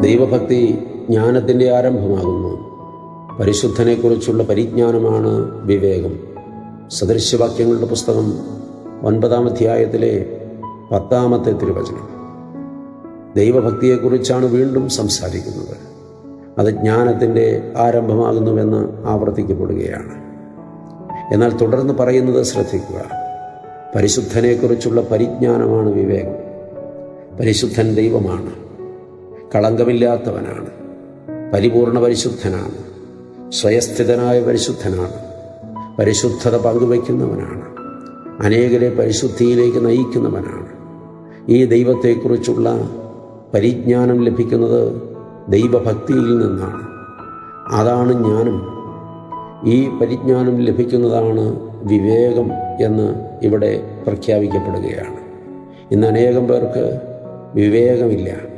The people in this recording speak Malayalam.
ദൈവഭക്തി ജ്ഞാനത്തിന്റെ ആരംഭമാകുന്നു. പരിശുദ്ധനെക്കുറിച്ചുള്ള പരിജ്ഞാനമാണ് വിവേകം. സദൃശ്യവാക്യങ്ങളുടെ പുസ്തകം ഒൻപതാം അധ്യായത്തിലെ പത്താമത്തെ തിരുവചനം. ദൈവഭക്തിയെക്കുറിച്ചാണ് വീണ്ടും സംസാരിക്കുന്നത്. അത് ജ്ഞാനത്തിന്റെ ആരംഭമാകുന്നുവെന്ന് ആവർത്തിക്കപ്പെടുകയാണ്. എന്നാൽ തുടർന്ന് പറയുന്നത് ശ്രദ്ധിക്കുക. പരിശുദ്ധനെക്കുറിച്ചുള്ള പരിജ്ഞാനമാണ് വിവേകം. പരിശുദ്ധൻ ദൈവമാണ്. കളങ്കമില്ലാത്തവനാണ്. പരിപൂർണ പരിശുദ്ധനാണ്. സ്വയസ്ഥിതനായ പരിശുദ്ധനാണ്. പരിശുദ്ധത പങ്കുവയ്ക്കുന്നവനാണ്. അനേകരെ പരിശുദ്ധിയിലേക്ക് നയിക്കുന്നവനാണ്. ഈ ദൈവത്തെക്കുറിച്ചുള്ള പരിജ്ഞാനം ലഭിക്കുന്നത് ദൈവഭക്തിയിൽ നിന്നാണ്. അതാണ് ജ്ഞാനം. ഈ പരിജ്ഞാനം ലഭിക്കുന്നതാണ് വിവേകം എന്ന് ഇവിടെ പ്രഖ്യാപിക്കപ്പെടുകയാണ്. ഇന്ന് അനേകം പേർക്ക് വിവേകമില്ല.